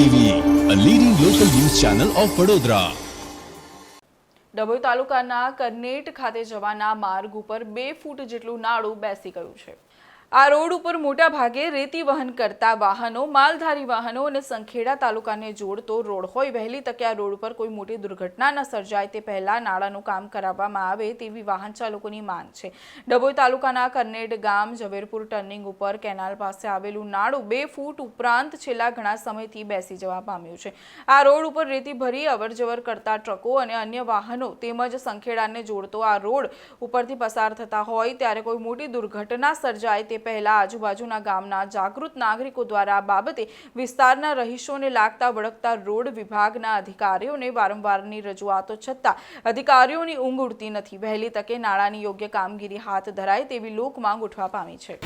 TV Dabhoi તાલુકાના કરનેટ ખાતે જવાના માર્ગ ઉપર બે ફૂટ જેટલું નાળું બેસી ગયું છે. આ રોડ ઉપર મોટા ભાગે રેતી વહન કરતા વાહનો, માલધારી વાહનો અને સંખેડા તાલુકાને જોડતો રોડ હોય. વહેલી તકે આ રોડ ઉપર કોઈ મોટી દુર્ઘટના ન સર્જાય. તે પહેલા નાળાનું કામ કરાવવામાં આવે તેવી વાહન ચાલકોની માંગ છે. ડભોઈ તાલુકાના કરનેડ ગામ, ઝવેરપુર ટર્નિંગ ઉપર કેનાલ પાસે આવેલું નાળું બે ફૂટ ઉપરાંત છેલ્લા ઘણા સમયથી બેસી જવા પામ્યું છે. આ રોડ ઉપર રેતી ભરી અવરજવર કરતા ટ્રકો અને અન્ય વાહનો તેમજ સંખેડાને જોડતો આ રોડ ઉપરથી પસાર થતા હોય ત્યારે કોઈ મોટી દુર્ઘટના સર્જાય તે પહેલા આજુબાજુના ગામના જાગૃત નાગરિકો દ્વારા આ બાબતે વિસ્તારના રહીશોને લાગતા વળગતા રોડ વિભાગના અધિકારીઓને વારંવારની રજૂઆતો છતાં અધિકારીઓની ઊંઘ ઉડતી નથી. વહેલી તકે નાણાંની યોગ્ય કામગીરી હાથ ધરાય તેવી લોક માંગ ઉઠવા પામી છે.